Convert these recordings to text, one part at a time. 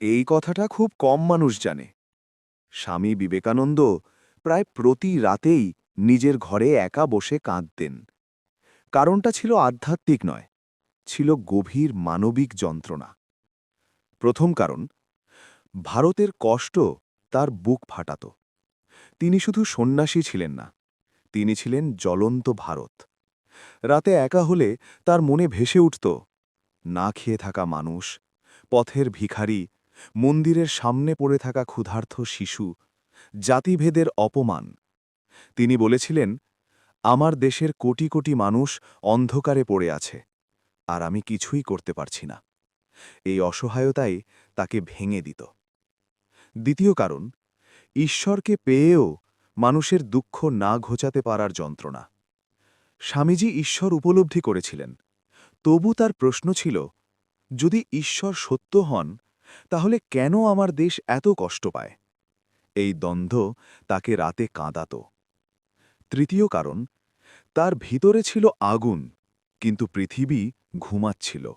এই কথাটা খুব কম মানুষ জানে। স্বামী বিবেকানন্দ প্রায় প্রতি রাতেই নিজের ঘরে একা বসে কাঁদতেন। কারণটা ছিল আধ্যাত্মিক নয়, ছিল গভীর মানবিক যন্ত্রণা। প্রথম কারণ, ভারতের কষ্ট তার বুক ফাটাত। তিনি শুধু সন্ন্যাসী ছিলেন না, তিনি ছিলেন জ্বলন্ত ভারত। রাতে একা হলে তার মনে ভেসে উঠত, না খেয়ে থাকা মানুষ, পথের ভিখারি মন্দিরের সামনে পড়ে থাকা ক্ষুধার্থ শিশু, জাতিভেদের অপমান। তিনি বলেছিলেন, আমার দেশের কোটি কোটি মানুষ অন্ধকারে পড়ে আছে, আর আমি কিছুই করতে পারছি না। এই অসহায়তাই তাকে ভেঙে দিত। দ্বিতীয় কারণ, ঈশ্বরকে পেয়েও মানুষের দুঃখ না ঘোচাতে পারার যন্ত্রণা। স্বামীজি ঈশ্বর উপলব্ধি করেছিলেন। তবু তার প্রশ্ন ছিল, যদি ঈশ্বর সত্য হন তাহলে কেন আমার দেশ এত কষ্ট পায়? এই দ্বন্দ্ব তাকে রাতে কাঁদাত। তৃতীয় কারণ, তার ভিতরে ছিল আগুন, কিন্তু পৃথিবী ঘুমাচ্ছিল।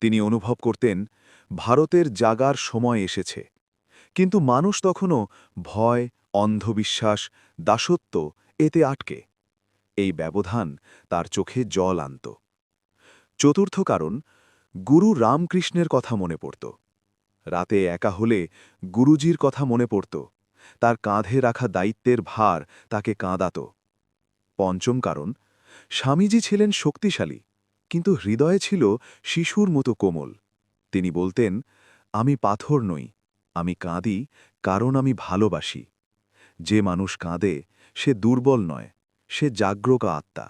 তিনি অনুভব করতেন, ভারতের জাগার সময় এসেছে। কিন্তু মানুষ তখনও ভয়, অন্ধবিশ্বাস, দাসত্ব এতে আটকে। এই ব্যবধান তার চোখে জল আনত। চতুর্থ কারণ, গুরু রামকৃষ্ণের কথা মনে পড়ত। রাতে একা হলে গুরুজির কথা মনে পড়ত। তার কাঁধে রাখা দায়িত্বের ভার তাকে কাঁদাত। পঞ্চম কারণ, স্বামীজি ছিলেন শক্তিশালী, কিন্তু হৃদয়ে ছিল শিশুর মতো কোমল। তিনি বলতেন, আমি পাথর নই, আমি কাঁদি কারণ আমি ভালোবাসি। যে মানুষ কাঁদে, সে দুর্বল নয়, সে জাগ্রকা আত্মা।